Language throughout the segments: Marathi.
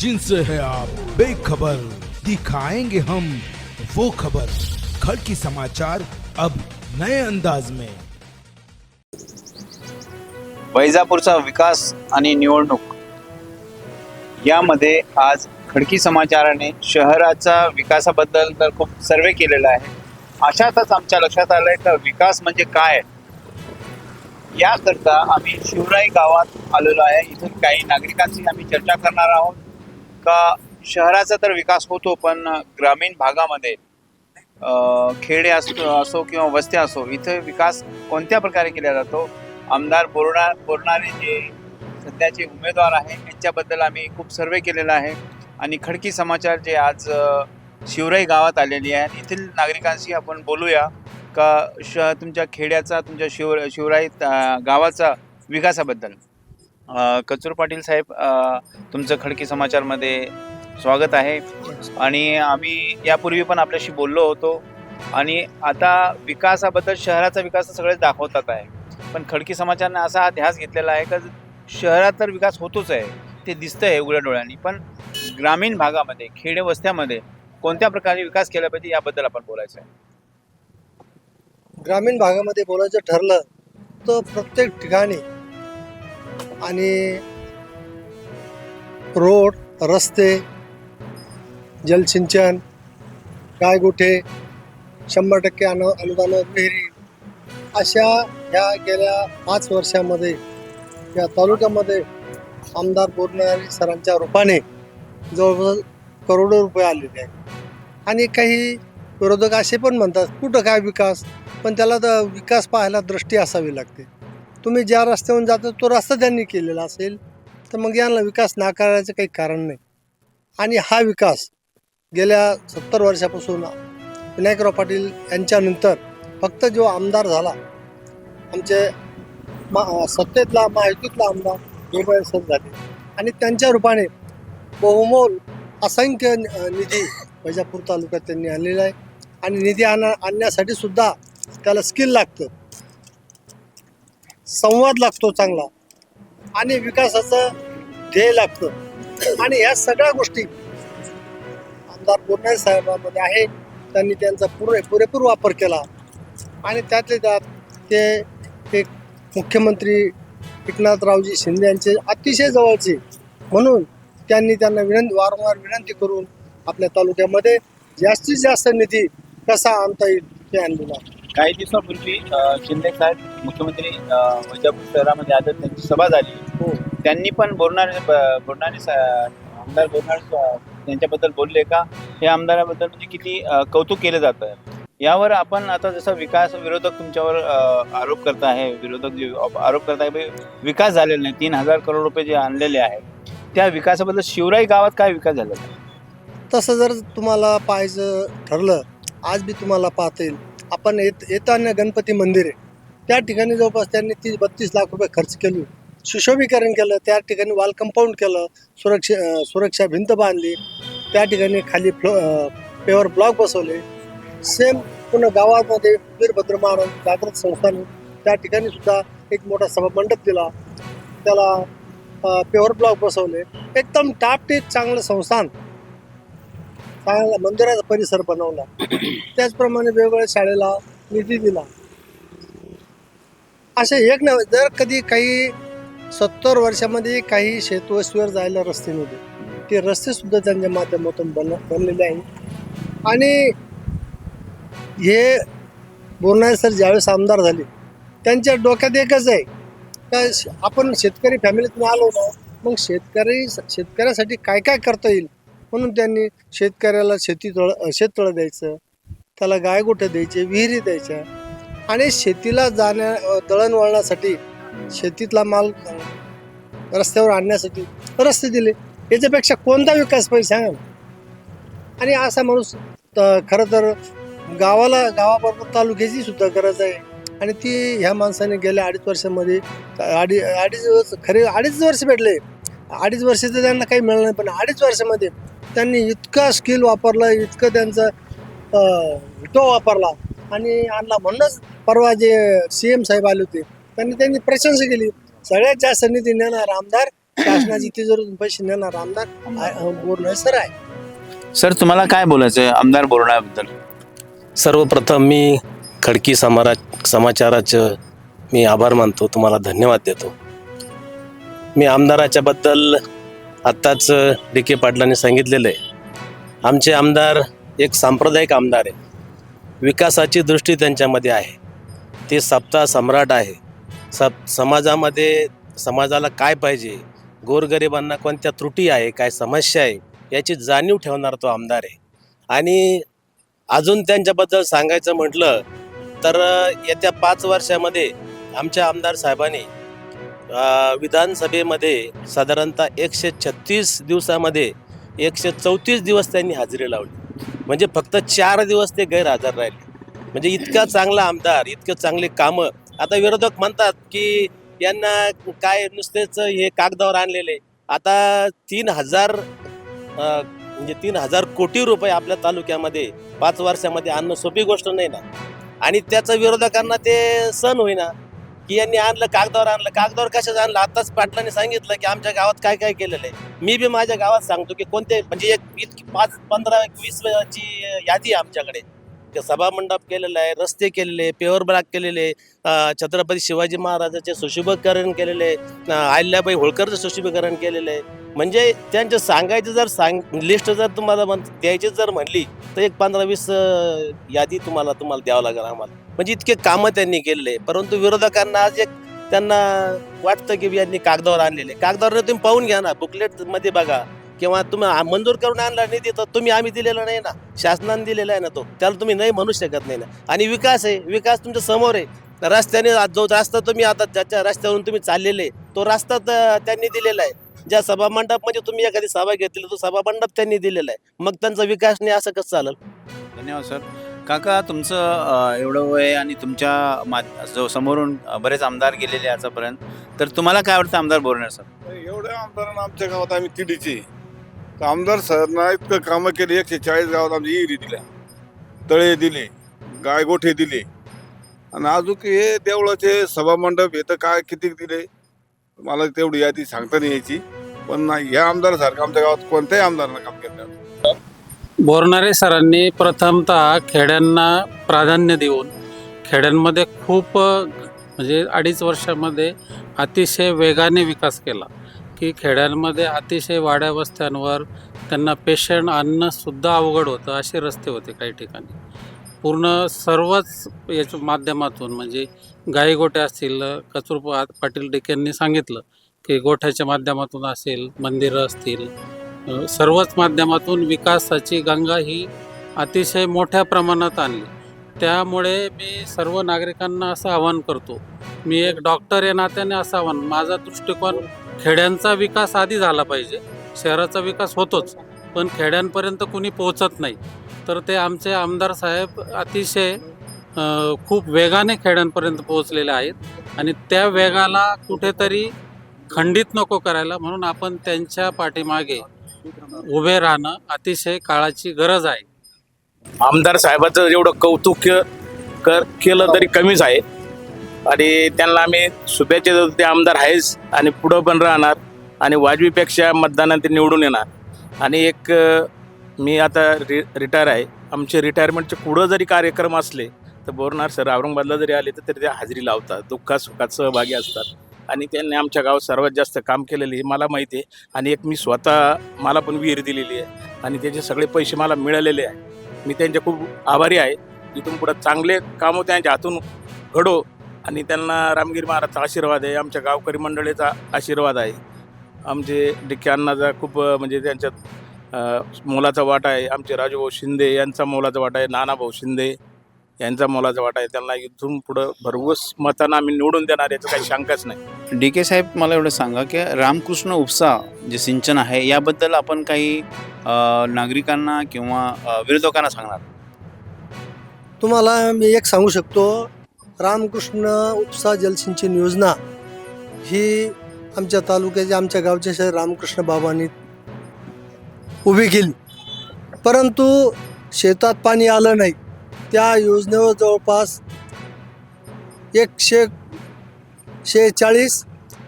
जिनसे है आप। बेखबर। दिखाएंगे हम वो खबर। खड़की समाचार अब नए अंदाज में। वैजापूरचा विकास आणि निवडणूक. यामध्ये आज खडकी समाचाराने शहराचा विकासाबद्दल तर खूप सर्वे केलेला आहे. अशातच आमच्या लक्षात आलंय का विकास म्हणजे काय? याकरता आम्ही शिवराई गावात आलेलो आहे. इथून काही नागरिकांशी आम्ही चर्चा करणार आहोत. का शहराचा तर विकास होतो पण ग्रामीण भागामध्ये खेडे असो असो किंवा वस्त्या असो इथे विकास कोणत्या प्रकारे केला जातो? आमदार बोरणा बोरणारे जे सध्याचे उमेदवार आहे यांच्याबद्दल आम्ही खूप सर्वे केलेला आहे. आणि खडकी समाचार जे आज शिवराई गावात आलेली आहे येथील नागरिकांशी आपण बोलूया का श तुमच्या खेड्याचा तुमच्या शिव शिवराई गावाचा विकासाबद्दल? कचूर पाटील साहेब तुमचं खडकी समाचारमध्ये स्वागत आहे. आणि आम्ही यापूर्वी पण आपल्याशी बोललो होतो. आणि आता विकासाबद्दल शहराचा विकास तर सगळेच दाखवतात आहे. पण खडकी समाचारने असा ध्यास घेतलेला आहे का शहरात तर विकास होतोच आहे. ते दिसतं आहे उघड्या डोळ्यांनी. पण ग्रामीण भागामध्ये खेडे वस्त्यामध्ये कोणत्या प्रकारे विकास केला पाहिजे याबद्दल आपण बोलायचं आहे. ग्रामीण भागामध्ये बोलायचं ठरलं तर प्रत्येक ठिकाणी आणि रोड रस्ते जलसिंचन गायगुठे शंभर टक्के अनु अनुदान विहिरी अशा ह्या गेल्या पाच वर्षामध्ये या तालुक्यामध्ये आमदार बोरणारे सरांच्या रूपाने जवळजवळ करोडो रुपये आलेले आहेत. आणि काही विरोधक असे पण म्हणतात कुठं काय विकास? पण त्याला तर विकास पाहायला दृष्टी असावी लागते. तुम्ही ज्या रस्त्यावरून जाता तो रस्ता त्यांनी केलेला असेल तर मग यांना विकास नाकारायचं काही कारण नाही. आणि हा विकास गेल्या सत्तर वर्षापासून विनायकराव पाटील यांच्यानंतर फक्त जो आमदार झाला आमचे मा सत्तेतला माहितीतला आमदार गोपाळ सर झाले. आणि त्यांच्या रूपाने बहुमोल असंख्य निधी वैजापूर तालुक्यात त्यांनी आणलेला आहे. आणि निधी आण आणण्यासाठी सुद्धा त्याला स्किल लागतं. संवाद लागतो चांगला. आणि विकासाचं ध्येय लागतं. आणि ह्या सगळ्या गोष्टी आमदार बोरणे साहेबांमध्ये आहे. त्यांनी त्यांचा पुरे पुरेपूर वापर केला. आणि त्यातले त्यात ते एक मुख्यमंत्री एकनाथरावजी शिंदे यांचे अतिशय जवळचे. म्हणून त्यांनी त्यांना विनंती वारंवार विनंती करून आपल्या तालुक्यामध्ये जास्तीत जास्त निधी कसा आणता येईल ते आणलेला आहे. काही दिवसापूर्वी शिंदे साहेब मुख्यमंत्री वैजापूर शहरामध्ये आले त्यांची सभा झाली. हो. त्यांनी पण बोरणारे बोरणारे आमदार बोरणारे त्यांच्याबद्दल बोलले का? हे आमदाराबद्दल म्हणजे किती कौतुक केलं जातं यावर आपण आता जसं विकास विरोधक तुमच्यावर आरोप करत आहे विरोधक जे आरोप करत आहे विकास झालेला नाही. तीन हजार करोड रुपये जे आणलेले आहेत त्या विकासाबद्दल शिवराई गावात काय विकास झालेला तसं जर तुम्हाला पाहायचं ठरलं आज बी तुम्हाला पाहता येईल आपण येत येताना गणपती मंदिर आहे. त्या ठिकाणी जवळपास त्यांनी तीस बत्तीस लाख रुपये खर्च केले. सुशोभीकरण केलं त्या ठिकाणी वॉल कंपाऊंड केलं सुरक्षा सुरक्षा भिंत बांधली. त्या ठिकाणी खाली फ्लो पेवर ब्लॉक बसवले. सेम पुन्हा गावामध्ये वीरभद्र महाराज जागृत संस्थाने त्या ठिकाणी सुद्धा एक मोठा सभा मंडप दिला. त्याला पेवर ब्लॉक बसवले. एकदम टापटीप चांगलं संस्थान. चांगला मंदिराचा परिसर बनवला. त्याचप्रमाणे वेगवेगळ्या शाळेला निधी दिला. असे एक नव्हे जर कधी काही सत्तर वर्षामध्ये काही शेतवस्तीवर जायला रस्ते नव्हते. ते रस्ते सुद्धा त्यांच्या माध्यमातून बन बनलेले आहे आणि हे बोरणारे सर ज्यावेळेस आमदार झाले त्यांच्या डोक्यात एकच आहे का आपण शेतकरी फॅमिलीतून आलो ना मग शेतकरी शेतकऱ्यासाठी काय काय करता येईल? म्हणून त्यांनी शेतकऱ्याला शेतीतळ शेततळं द्यायचं त्याला गायगोठं द्यायचे विहिरी द्यायच्या. आणि शेतीला जाण्या दळणवळणासाठी शेतीतला माल रस्त्यावर आणण्यासाठी रस्ते दिले. याच्यापेक्षा कोणता विकास पाहिजे सांगा आणि असा माणूस खरं तर गावाला गावाबरोबर तालुक्याची सुद्धा गरज आहे. आणि ती ह्या माणसाने गेल्या अडीच वर्षामध्ये अडी अडीच वर्ष खरे अडीच वर्ष भेटले. अडीच वर्ष तर त्यांना काही मिळालं नाही पण अडीच वर्षामध्ये त्यांनी इतका स्किल वापरलं इतकं त्यांचं तो वापरला आणि आणला. म्हणूनच परवा जे सी एम साहेब आले होते त्यांनी त्यांनी प्रशंसा केली. सगळ्यात जास्त निधी नेणार आमदार शासनाची तिजोरीतून पैसे नेणार आमदार बोरणे सर आहे. सर तुम्हाला काय बोलायचं आहे आमदार बोरणाबद्दल सर्वप्रथम मी खडकी समारा समाचाराचं मी आभार मानतो तुम्हाला धन्यवाद देतो. मी आमदाराच्या बद्दल आत्ताच डी के पाटलांनी सांगितलेलं आहे आमचे आमदार एक सांप्रदायिक आमदार आहे. विकासाची दृष्टी त्यांच्यामध्ये आहे. ते सप्ताह सम्राट आहे. सप समाजामध्ये समाजाला काय पाहिजे? गोरगरिबांना कोणत्या त्रुटी आहे? काय समस्या आहे? याची जाणीव ठेवणारा तो आमदार आहे. आणि अजून त्यांच्याबद्दल सांगायचं म्हटलं तर येत्या पाच वर्षामध्ये आमच्या आमदार साहेबांनी विधानसभेमध्ये साधारणतः एकशे छत्तीस दिवसामध्ये एकशे चौतीस दिवस त्यांनी हजेरी लावली. म्हणजे फक्त चार दिवस ते गैरहजर राहिले. म्हणजे इतका चांगला आमदार इतकं चांगले कामं आता विरोधक म्हणतात की यांना काय नुसतेच हे कागदावर आणलेले. आता तीन हजार म्हणजे तीन हजार कोटी रुपये आपल्या तालुक्यामध्ये पाच वर्षामध्ये आणणं सोपी गोष्ट नाही ना. आणि त्याचं विरोधकांना ते सण होईना. की यांनी आणलं कागदावर आणलं. कागदावर कशाच आणलं? आताच पाटलांनी सांगितलं की आमच्या गावात काय काय केलेलं आहे. मी बी माझ्या गावात सांगतो की कोणते म्हणजे एक इतकी पाच पंधरा वीस ची यादी आहे आमच्याकडे. सभा सभामंडप केलेलं आहे रस्ते केलेले पेवर ब्लॉक केलेले छत्रपती शिवाजी महाराजाचे सुशोभीकरण केलेले अं, अहिल्याबाई होळकरचं सुशोभीकरण केलेलं आहे. म्हणजे त्यांचं सांगायचं जर सांग लिस्ट जर तुम्हाला म्हण द्यायची जर म्हणली तर एक पंधरा वीस यादी तुम्हाला तुम्हाला द्यावं लागेल आम्हाला. म्हणजे इतके कामं त्यांनी केलेले. परंतु विरोधकांना आज एक त्यांना वाटतं की यांनी कागदावर आणलेले. कागदावर तुम्ही पाहून घ्या ना बुकलेटमध्ये बघा. किंवा तुम्ही मंजूर करून आणला निधी तर तुम्ही आम्ही दिलेला नाही ना. शासनाने दिलेला आहे ना तो. त्याला तुम्ही नाही म्हणू शकत नाही ना. आणि विकास आहे. विकास तुमच्यासमोर आहे. रस्त्याने आज जो रस्ता तुम्ही आता ज्याच्या रस्त्यावरून तुम्ही चाललेले तो रस्ता तर त्यांनी दिलेला आहे. ज्या सभामंडप म्हणजे तुम्ही एखादी सभा घेतली तो सभामंडप त्यांनी दिलेला आहे. मग त्यांचा विकास नाही असं कसं चालेल? धन्यवाद सर. काका तुमचं एवढं वय आणि तुमच्या मा जो समोरून बरेच आमदार गेलेले आहे आतापर्यंत तर तुम्हाला काय वाटतं आमदार बोरणार सर? एवढ्या आमदारांना आमच्या गावात आम्ही तिडीचे तर आमदार सरना इतकं कामं केली एकशे चाळीस गावात आमची इरी दिल्या. तळे दिले गायगोठे दिले. आणि अजून हे देवळाचे सभामंडप हे तर काय किती दिले? मला तेवढी यादी सांगता नाही यायची. पण नाही ह्या आमदारासारखं आमच्या गावात कोणत्याही आमदारांना काम केलं बोरणारे सरांनी प्रथमतः खेड्यांना प्राधान्य देऊन खेड्यांमध्ये खूप म्हणजे अडीच वर्षामध्ये अतिशय वेगाने विकास केला की खेड्यांमध्ये अतिशय वाड्या वस्त्यांवर त्यांना पेशंट आणणंसुद्धा अवघड होतं असे रस्ते होते काही ठिकाणी. पूर्ण सर्वच याच्या माध्यमातून म्हणजे गाई गोट्या असतील कचूर पाटील डेक्यांनी सांगितलं की गोठ्याच्या माध्यमातून असेल मंदिरं असतील सर्वच माध्यमातून विकासाची गंगा ही अतिशय मोठ्या प्रमाणात आणली. त्यामुळे मी सर्व नागरिकांना असं आवाहन करतो. मी एक डॉक्टर या नात्याने असं आव्हान माझा दृष्टिकोन खेड्यांचा विकास आधी झाला पाहिजे. शहराचा विकास होतोच पण खेड्यांपर्यंत कुणी पोहोचत नाही. तर ते आमचे आमदार साहेब अतिशय खूप वेगाने खेड्यांपर्यंत पोहोचलेले आहेत. आणि त्या वेगाला कुठेतरी खंडित नको करायला म्हणून आपण त्यांच्या पाठीमागे उभे राहणं अतिशय काळाची गरज आहे. आमदार साहेबाचं जेवढं कौतुक कर केलं तरी कमीच आहे. आणि त्यांना आम्ही शुभेच्छा देतो ते आमदार आहेच आणि पुढं पण राहणार आणि वाजवीपेक्षा मतदानात ते निवडून येणार. आणि एक मी आता रि रिटायर आहे. आमचे रिटायरमेंटचे पुढं जरी कार्यक्रम असले तर बोरणार सर औरंगाबादला जरी आले तर तरी ते हजेरी लावतात. दुःखात सुखात सहभागी असतात. आणि त्यांनी आमच्या गावात सर्वात जास्त काम केलेलं हे मला माहिती आहे. आणि एक मी स्वतः मला पण विहीर दिलेली आहे. आणि त्याचे सगळे पैसे मला मिळालेले आहे. मी त्यांचे खूप आभारी आहे. इथून पुढं चांगले कामं त्यांच्या हातून घडो. आणि त्यांना रामगिरी महाराजचा आशीर्वाद आहे आमच्या गावकरी मंडळीचा आशीर्वाद आहे. आमचे डिक्के अण्णाचा खूप म्हणजे त्यांच्यात मोलाचा वाटा आहे. आमचे राजूभाऊ शिंदे यांचा मोलाचा वाटा आहे नानाभाऊ शिंदे. यांचा मोलाचा वाटा आहे. त्यांना इथून पुढं भरघोस मतांना आम्ही निवडून देणार याचं काही शंकाच नाही. डी के साहेब मला एवढं सांगा की रामकृष्ण उपसा जे सिंचन आहे याबद्दल आपण काही नागरिकांना किंवा विरोधकांना सांगणार? तुम्हाला मी एक सांगू शकतो रामकृष्ण उपसा जलसिंचन योजना ही आमच्या तालुक्याच्या आमच्या गावच्या शहर रामकृष्ण बाबांनी उभी केली. परंतु शेतात पाणी आलं नाही. त्या योजनेवर जवळपास एकशे शेहेचाळीस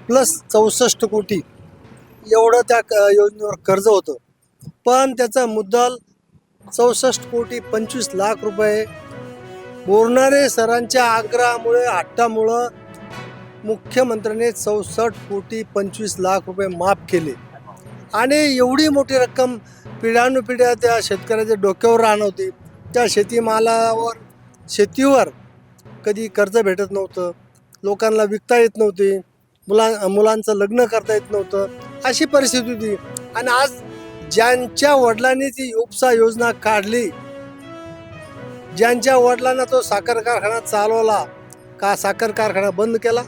प्लस चौसष्ट कोटी एवढं त्या क- योजनेवर कर्ज होतं. पण त्याचा मुद्दल चौसष्ट कोटी पंचवीस लाख रुपये बोरणारे सरांच्या आग्रहामुळे हट्टामुळं मुख्यमंत्र्याने चौसष्ट कोटी पंचवीस लाख रुपये माफ केले. आणि एवढी मोठी रक्कम पिढ्यानुपिढ्या त्या शेतकऱ्याच्या डोक्यावर राहणं होती त्या शेतीमालावर शेतीवर कधी कर्ज भेटत नव्हतं. लोकांना विकता येत नव्हते. मुला मुलांचं लग्न करता येत नव्हतं. अशी परिस्थिती होती. आणि आज ज्यांच्या वडिलांनी ती उपसा योजना काढली ज्यांच्या वडिलांना तो साखर कारखाना चालवला का साखर कारखाना बंद केला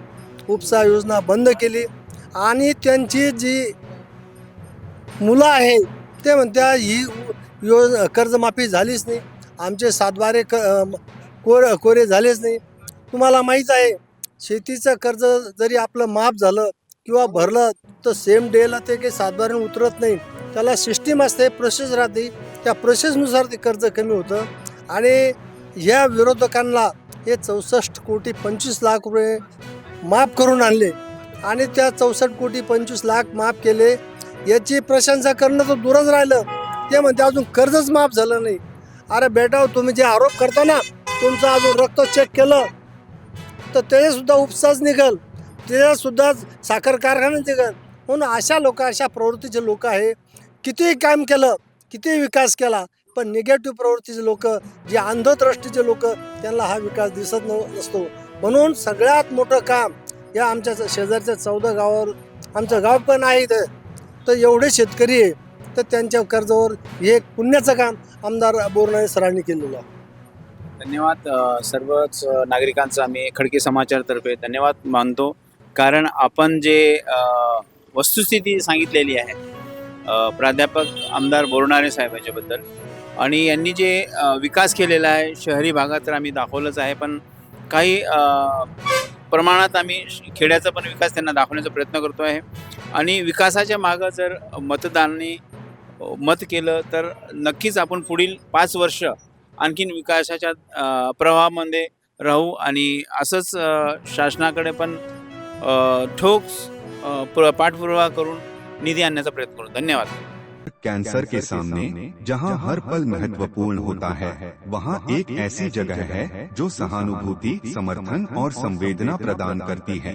उपसा योजना बंद केली आणि त्यांची जी मुलं आहेत ते म्हणत्या ही योज कर्जमाफी झालीच नाही. आमचे सातबारे क कोर कोरे झालेच नाही. तुम्हाला माहीत आहे शेतीचं कर्ज जरी आपलं माफ झालं किंवा भरलं तर सेम डेला ते काही सातबारे उतरत नाही. त्याला सिस्टीम असते प्रोसेस राहते. त्या प्रोसेसनुसार ते कर्ज कमी होतं. आणि ह्या विरोधकांना हे चौसष्ट कोटी पंचवीस लाख रुपये माफ करून आणले. आणि त्या चौसष्ट कोटी पंचवीस लाख माफ केले याची प्रशंसा करणं तर दूरच राहिलं. ते म्हणते अजून कर्जच माफ झालं नाही. अरे बेटा तुम्ही जे आरोप करता ना तुमचं अजून रक्त चेक केलं तर त्याच्यासुद्धा उपसाच निघल. त्याच्यासुद्धा साखर कारखान्यात निघल. म्हणून अशा लोक अशा प्रवृत्तीचे लोक आहे. कितीही काम केलं कितीही विकास केला पण निगेटिव्ह प्रवृत्तीचे लोक जे अंधदृष्टीचे लोक त्यांना हा विकास दिसत न नसतो. म्हणून सगळ्यात मोठं काम या आमच्या शेजारच्या चौदा गावावर आमचं गाव पण आहे इथं तर एवढे शेतकरी आहे. तर त्यांच्या कर्जावर हे एक पुण्याचं काम आमदार बोरनाळे सरांनी केलेलं आहे. धन्यवाद अ, सर्वच अ, आम्ही खडके समाचारतर्फे धन्यवाद मानतो. कारण आपण जे अ, वस्तुस्थिती सांगितलेली आहे अ, प्राध्यापक आमदार बोरणारे साहेब याच्याबद्दल आणि यांनी जे अ, विकास केलेला आहे शहरी भागात तर आम्ही दाखवलंच आहे पण काही अ, प्रमाणात आम्ही श- खेड्याचा पण विकास त्यांना दाखवण्याचा प्रयत्न करतो आहे आणि विकासाच्या मागं जर मतदानाने मत केलं तर नक्कीच आपण पुढील पाच वर्ष आणखीन विकासाच्या प्रवाहामध्ये राहू आणि असंच शासनाकडे पण ठोक पाठपुरावा करून निधी आणण्याचा प्रयत्न करू. धन्यवाद. कैंसर के सामने जहां हर पल महत्त्वपूर्ण होता है वहां एक ऐसी जगह है जो सहानुभूति समर्थन और संवेदना प्रदान करती है।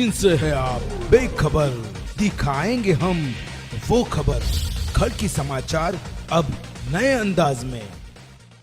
जिनसे। है आप बेखबर दिखाएंगे हम वो खबर। खड़की समाचार अब नए अंदाज में।